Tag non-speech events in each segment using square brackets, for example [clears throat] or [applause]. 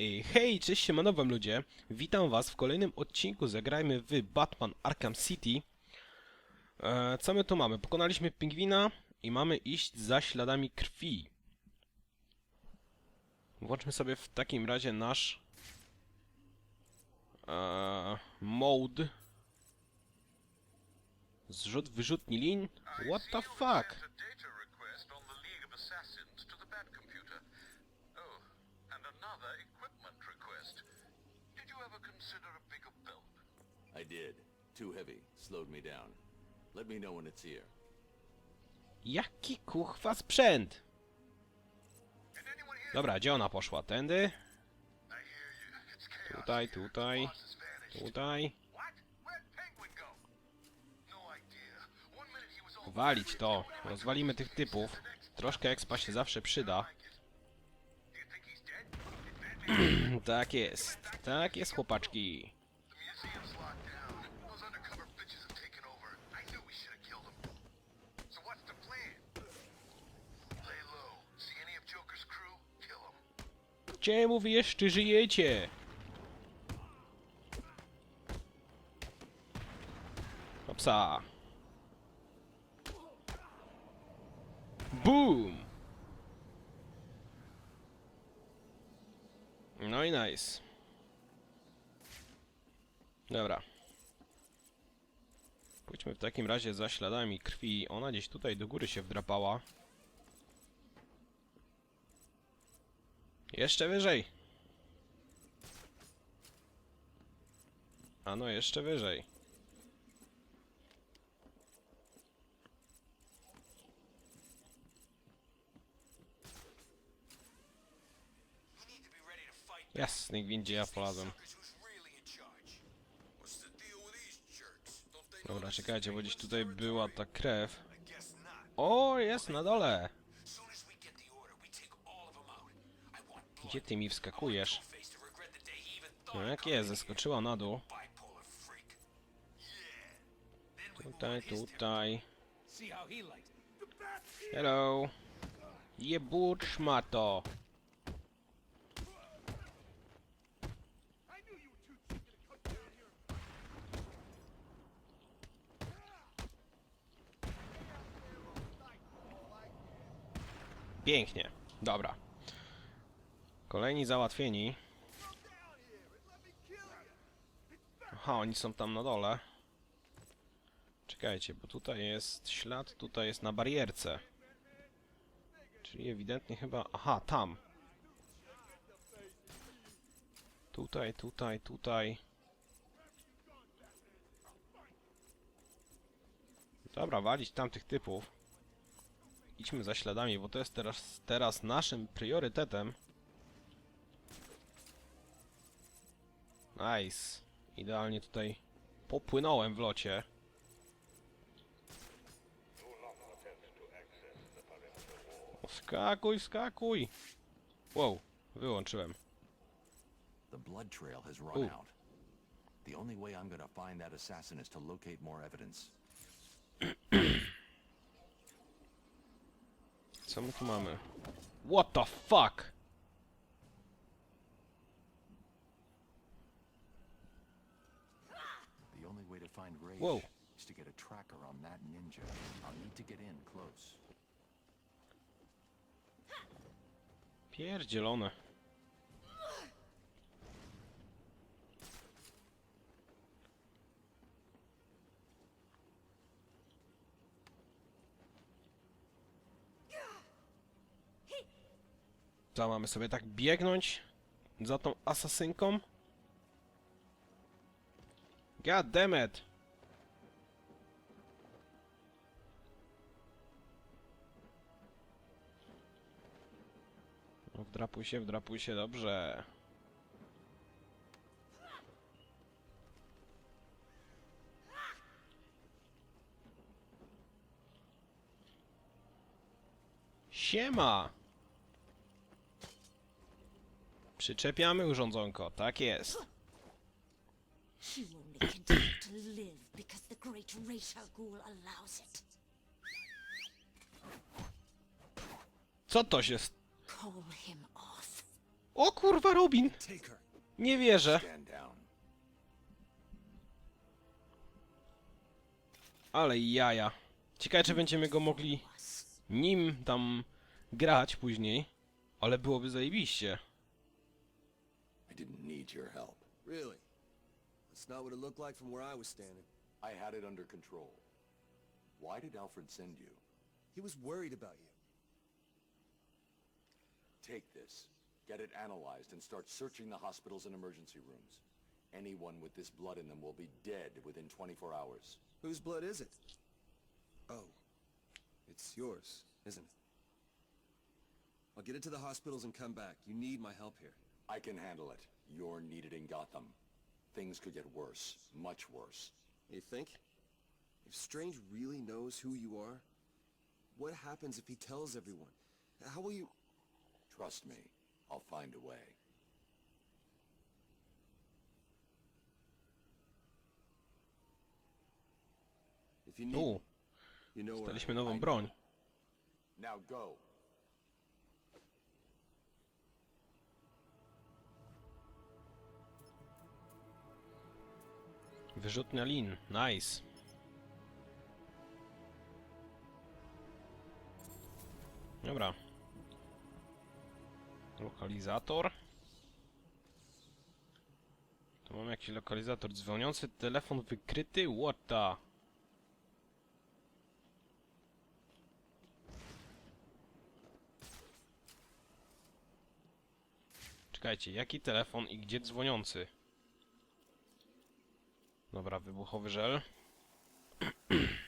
Ej, Hej, cześć siemano wam ludzie. Witam was w kolejnym odcinku Zagrajmy w Batman Arkham City. E, co my tu mamy? Pokonaliśmy pingwina i mamy iść za śladami krwi. Włączmy sobie w takim razie nasz e, mode. Zrzut, wyrzutni lin? What the fuck? a data request on the League of Assassins to the Bat Computer. Oh, and another equipment request. Did you ever consider a bigger belt? I did. Too heavy. Slowed me down. Let me know when it's here. Jaki kuchwa sprzęt? Dobra, gdzie ona poszła? Tędy? Tutaj, tutaj, tutaj. Walić to. Rozwalimy tych typów. Troszkę expa się zawsze przyda. [clears throat] Tak jest. Tak jest, chłopaczki. The museum's locked down. Those undercover bitches have taken over. I knew we should have killed them. So what's the plan? Lay low. See any of Joker's crew? Kill them. Czemu wy jeszcze żyjecie? Opsa. Boom! No i nice. Dobra. Pójdźmy w takim razie za śladami krwi. Ona gdzieś tutaj do góry się wdrapała. Jeszcze wyżej. A no, jeszcze wyżej. Jasny gwindzie ja polazłem. Dobra, czekajcie, bo gdzieś tutaj była ta krew. O, jest na dole! Gdzie ty mi wskakujesz? No jak jest, zeskoczyła na dół. Tutaj, tutaj. Hello. Jebut szmato. Pięknie. Dobra. Kolejni załatwieni. Aha, oni są tam na dole. Czekajcie, bo tutaj jest ślad, tutaj jest na barierce. Czyli ewidentnie chyba... Aha, tam. Tutaj, tutaj, tutaj. Dobra, walić tamtych typów. Idźmy za śladami, bo to jest teraz, teraz naszym priorytetem. Nice. Idealnie tutaj popłynąłem w locie. Skakuj, skakuj! Wow, wyłączyłem. The blood trail has run Ooh. out. The only way I'm gonna find that assassin is to locate more evidence. Co my tu mamy? What the fuck? The only way to find Rage Whoa. is to get a tracker on that ninja. I'll need to get in close. Pierdzielone. Co, mamy sobie tak biegnąć za tą asasynką? God damn it! Wdrapuj się, wdrapuj się, dobrze. Siema! Przyczepiamy urządzonko, tak jest. You only continue to live because the great Ra's al Ghul allows it. Co to się... st- Call him off. O kurwa, Robin! Take her. Nie wierzę. Stand down. Ale jaja. Ciekawe, czy będziemy go mogli nim tam grać później. Ale byłoby zajebiście. I didn't need your help. Really? That's not what it looked like from where I was standing. I had it under control. Why did Alfred send you? He was worried about you. Take this. Get it analyzed and start searching the hospitals and emergency rooms. Anyone with this blood in them will be dead within 24 hours. Whose blood is it? Oh. It's yours, isn't it? I'll get it to the hospitals and come back. You need my help here. I can handle it. You're needed in Gotham. Things could get worse. Much worse. You think? If Strange really knows who you are, what happens if he tells everyone? How will you... Trust me. I'll find a way. If you need U, me, you know where I staliśmy am. nową broń. Now go. Wyrzutnia lin. Nice. Dobra. Lokalizator. Tu mamy jakiś lokalizator. Dzwoniący telefon wykryty. The? Czekajcie, jaki telefon i gdzie dzwoniący? Dobra, wybuchowy żel. [clears throat]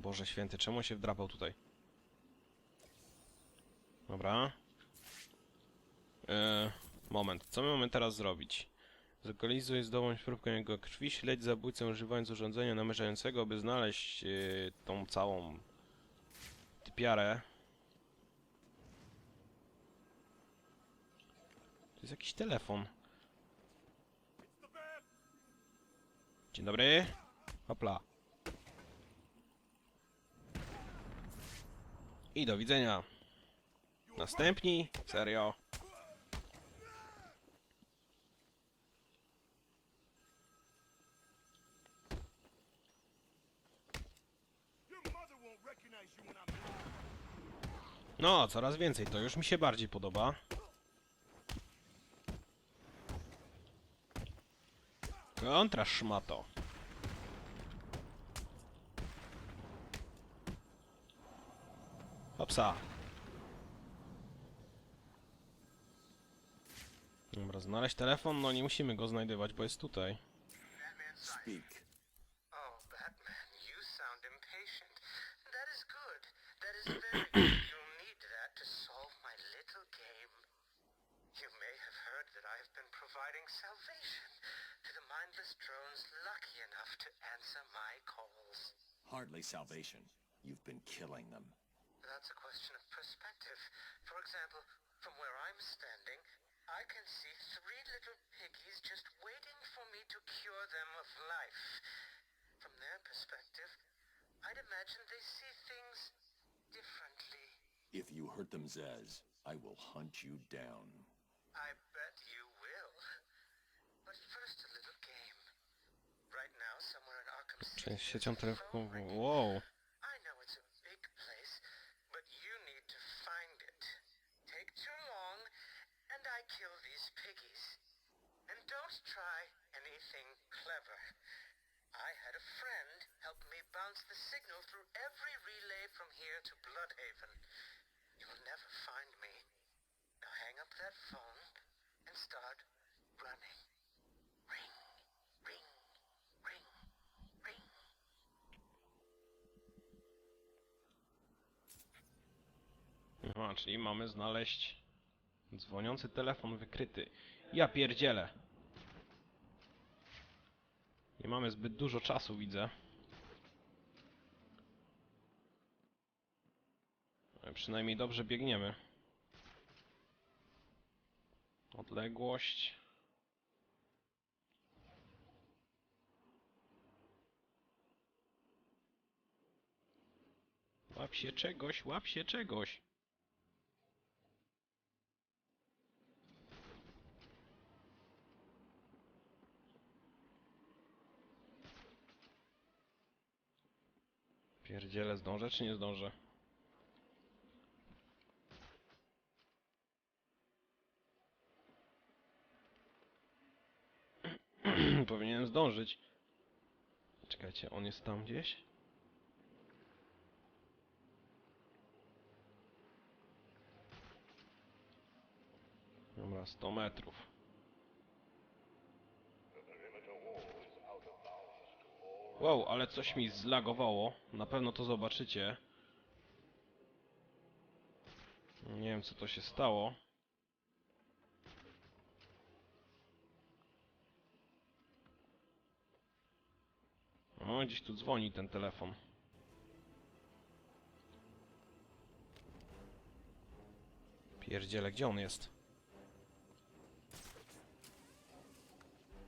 Boże święty, czemu się wdrapał tutaj? Dobra. Eee, moment, co my mamy teraz zrobić? Zlokalizuj zdobądź próbkę jego krwi, śledź zabójcę używając urządzenia namierzającego, by znaleźć e, tą całą typiarę. To jest jakiś telefon. Dzień dobry. Hopla. I do widzenia. Następni? Serio? No, coraz więcej. To już mi się bardziej podoba. Kontra szmato. Hopsa. Dobra, znaleźć telefon? No nie musimy go znajdywać, bo jest tutaj. Speak. Oh, Batman, you sound impatient. That is good. That is very [coughs] good. You'll need that to solve my little game. You may have heard that I have been providing salvation to the mindless drones lucky enough to answer my calls. Hardly salvation. You've been killing them. That's a question of cure them of life. From their perspective, I'd imagine they see things differently. If you hurt them, Zez, I will hunt you down. I bet you will. But first a little game. Right now, somewhere in Arkham City, Część siecią a telefonową. Wow. Start running. Ring, ring, ring, ring. Aha, czyli mamy znaleźć dzwoniący telefon wykryty. Ja pierdzielę. Nie mamy zbyt dużo czasu, widzę. Ale przynajmniej dobrze biegniemy odległość. Łap się czegoś, łap się czegoś. Pierdziele, zdążę czy nie zdążę? Powinienem zdążyć. Czekajcie, on jest tam gdzieś? Dobra, 100 metrów. Wow, ale coś mi zlagowało. Na pewno to zobaczycie. Nie wiem co to się stało. O, gdzieś tu dzwoni ten telefon. Pierdziele, gdzie on jest?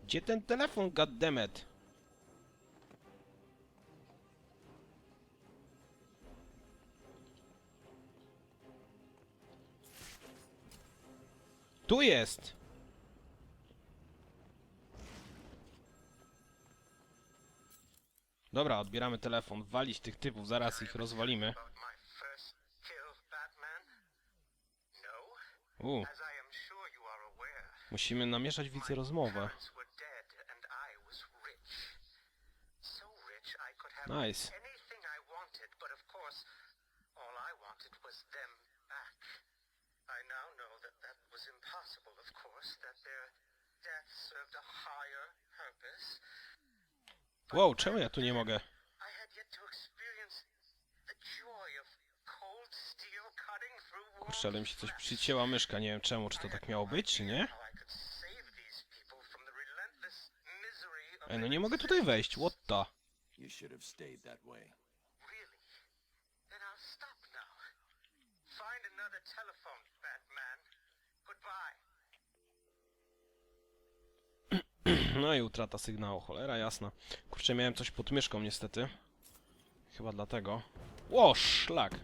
Gdzie ten telefon, goddammit? Tu jest! Dobra, odbieramy telefon. Walić tych typów, zaraz ich rozwalimy. U, musimy namieszać widzę rozmowę. Nice. I now know that that was impossible, of course, that their death served a. Wow, czemu ja tu nie mogę? Kurczę, ale mi się coś przycięła myszka. Nie wiem czemu, czy to tak miało być, czy nie? Ej, no nie mogę tutaj wejść, what the? You should have stayed that way. Really? Then I'll stop now. Find another telephone, Batman. Goodbye. [clears throat] No i utrata sygnału, cholera jasna. Kurczę, miałem coś pod myszką niestety. Chyba dlatego. Ło, szlak!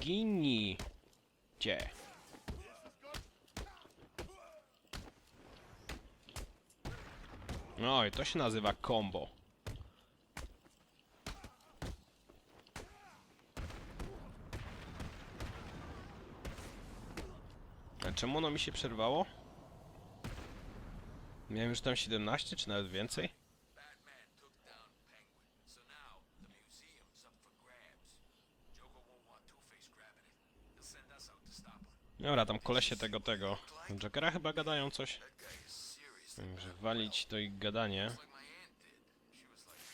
Gini! Gdzie? No i to się nazywa combo. A czemu ono mi się przerwało? Miałem już tam 17 czy nawet więcej? Dobra, tam kolesie tego, tego. Jokera chyba gadają coś. Że walić to ich gadanie. Like my aunt did. She was like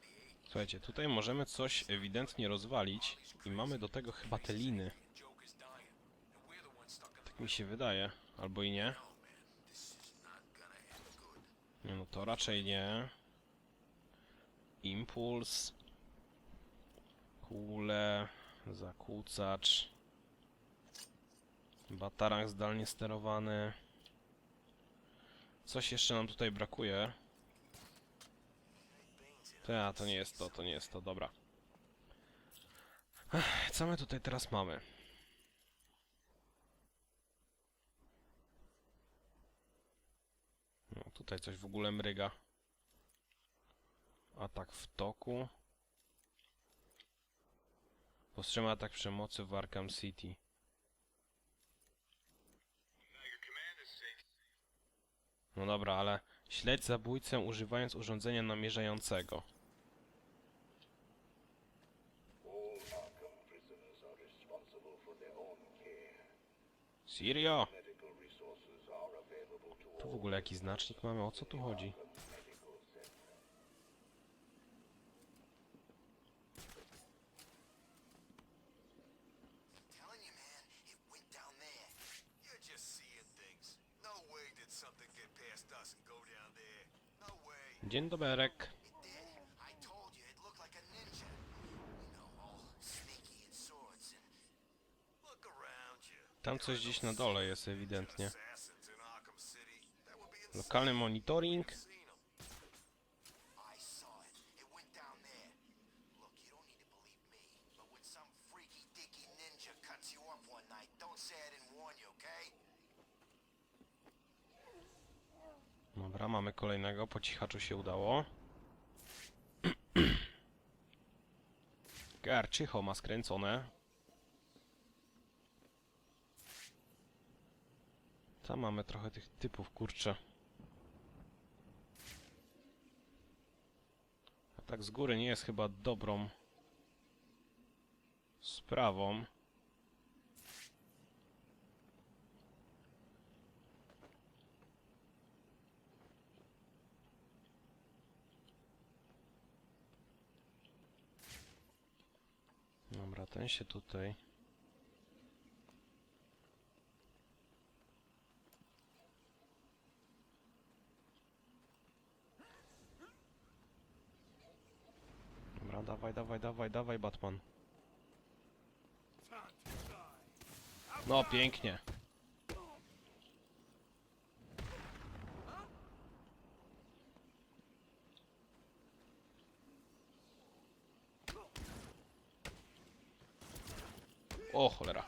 98. Słuchajcie, tutaj możemy coś ewidentnie rozwalić i mamy do tego chyba te liny. Joker's dying, and we're the ones stuck in the Tak mi się wydaje. Albo i nie. Nie no to raczej nie. Impuls. Kule. Zakłócacz. Batarang zdalnie sterowany. Coś jeszcze nam tutaj brakuje. To, a, to nie jest to, to nie jest to, dobra. Ech, Co my tutaj teraz mamy? Tutaj coś w ogóle mryga. Atak w toku. Powstrzyma atak przemocy w Arkham City. No dobra, ale śledź zabójcę używając urządzenia namierzającego. Serio? Tu w ogóle jaki znacznik mamy? O co tu chodzi? No. No. Dzień doberek. Tam coś gdzieś na dole jest ewidentnie. Lokalny monitoring. Dobra, mamy kolejnego, po cichaczu się udało. [clears throat] Garczycho ma skręcone. Tam mamy trochę tych typów, kurczę. Tak z góry nie jest chyba dobrą sprawą. Dobra, ten się tutaj. Dobra, dawaj, dawaj, dawaj, dawaj, Batman. No, pięknie. O, cholera.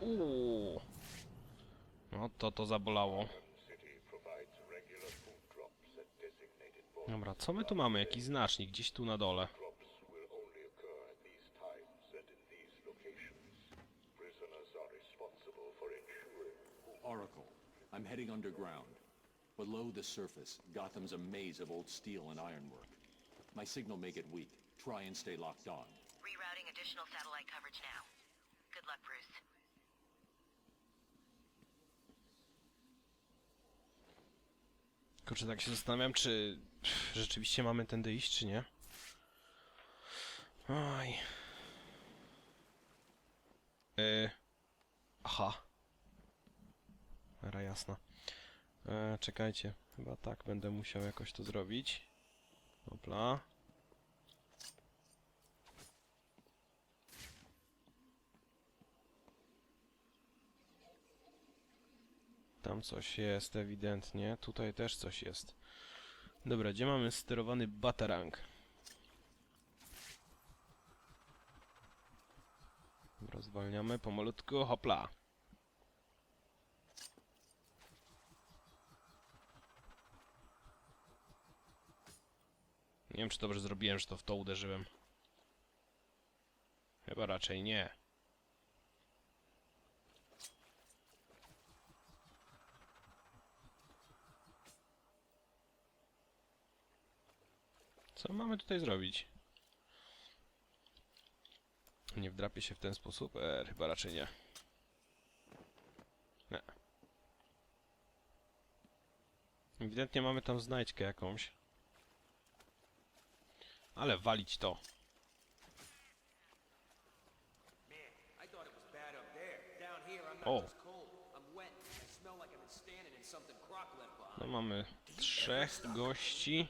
Uuu. No to to zabolało. Dobra, co my tu mamy? Jakiś znacznik gdzieś tu na dole. Oracle, I'm heading underground. Below the surface, Gotham's a maze of old steel and ironwork. My signal may get weak. Try and stay locked on. Rerouting additional satellite coverage now. Good luck, Bruce. Kurczę, tak się zastanawiam, czy rzeczywiście mamy tędy iść, czy nie. Oj. Yy. Aha. Era jasna. E, czekajcie, chyba tak będę musiał jakoś to zrobić. Dobra. Tam coś jest ewidentnie. Tutaj też coś jest. Dobra, gdzie mamy sterowany batarang? Dobra, zwalniamy pomalutku. Hopla. Nie wiem, czy dobrze zrobiłem, że to w to uderzyłem. Chyba raczej nie. Co mamy tutaj zrobić? Nie wdrapię się w ten sposób? E, chyba raczej nie. Nie. Ewidentnie mamy tam znajdźkę jakąś. Ale walić to. Behind. No mamy trzech gości.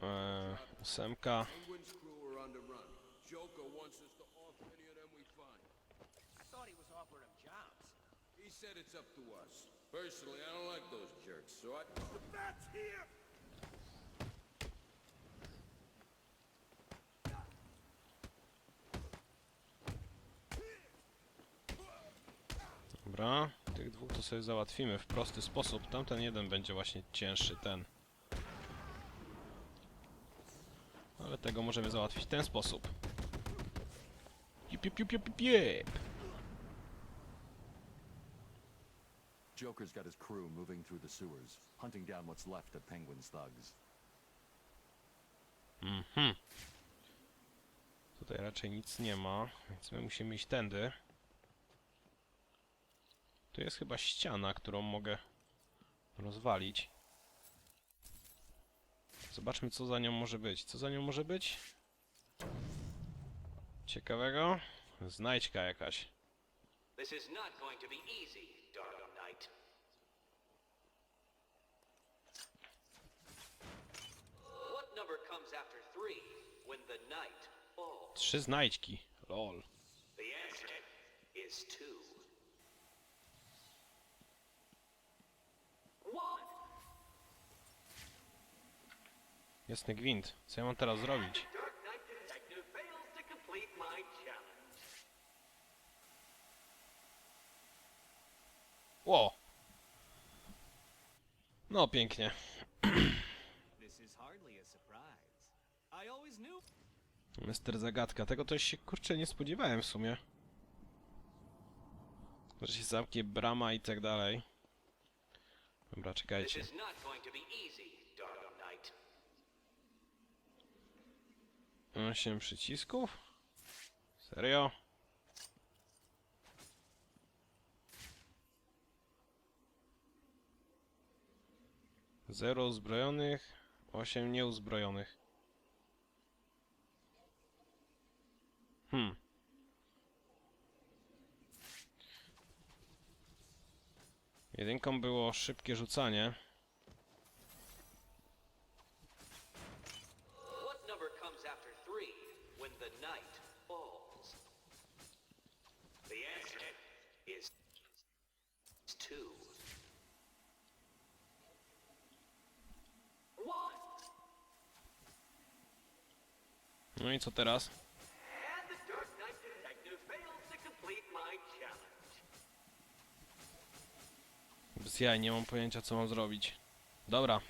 Shout out to both of you. E, ósemka. Dobra, tych dwóch to sobie załatwimy w prosty sposób. Tamten jeden będzie właśnie cięższy, ten. Ale tego możemy załatwić w ten sposób. Jup. Joker's got his crew moving through the sewers, hunting down what's left of Penguin's thugs. Mhm. Tutaj raczej nic nie ma, więc my musimy iść tędy. Tu jest chyba ściana, którą mogę rozwalić. Zobaczmy, co za nią może być. Co za nią może być? Ciekawego? Znajdźka jakaś. This is not going to be easy, Dark Knight. What number comes after three when the night falls? Trzy znajdźki. Lol. The answer is two. Jasny gwint. Co ja mam teraz zrobić? Ło! No pięknie. Mister Zagadka. Tego też się kurczę nie spodziewałem w sumie. Że się zamknie brama i tak dalej. Dobra, czekajcie. Osiem przycisków? Serio? Zero uzbrojonych, osiem nieuzbrojonych. Hmm. Jedynką było szybkie rzucanie. What number comes after three when the night falls? The answer is two. One. No i co teraz? Bez jaj, nie mam pojęcia co mam zrobić. Dobra.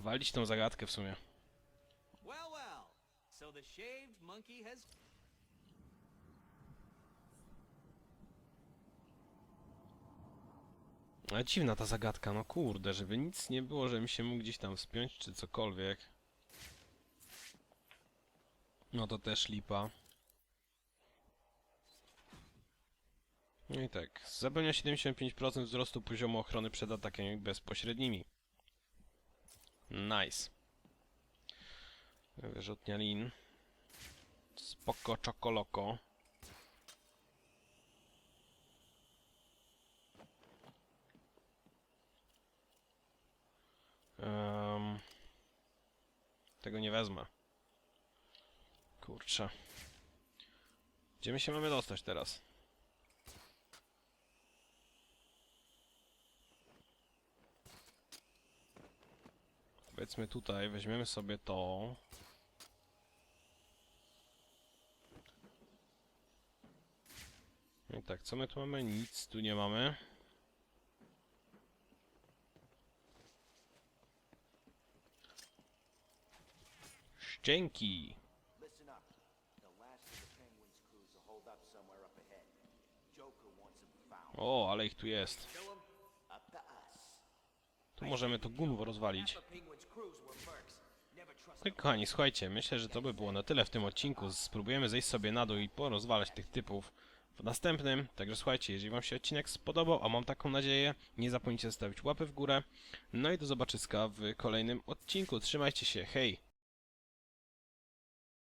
Walić tą zagadkę w sumie. Ale dziwna ta zagadka, no kurde, żeby nic nie było, żebym się mógł gdzieś tam wspiąć czy cokolwiek. No to też lipa. No i tak, zapewnia 75% wzrostu poziomu ochrony przed atakami bezpośrednimi. Nice. Wyrzutnia lin. Spoko czokoloko. Em, tego nie wezmę. Kurczę. Gdzie my się mamy dostać teraz? Powiedzmy tutaj, weźmiemy sobie to. I tak, co my tu mamy? Nic tu nie mamy. Szczęki. O, ale ich tu jest. Tu możemy to gunwo rozwalić. I kochani, słuchajcie, myślę, że to by było na tyle w tym odcinku. Spróbujemy zejść sobie na dół i porozwalać tych typów w następnym. Także słuchajcie, jeżeli wam się odcinek spodobał, a mam taką nadzieję, nie zapomnijcie zostawić łapy w górę. No i do zobaczyska w kolejnym odcinku. Trzymajcie się, hej!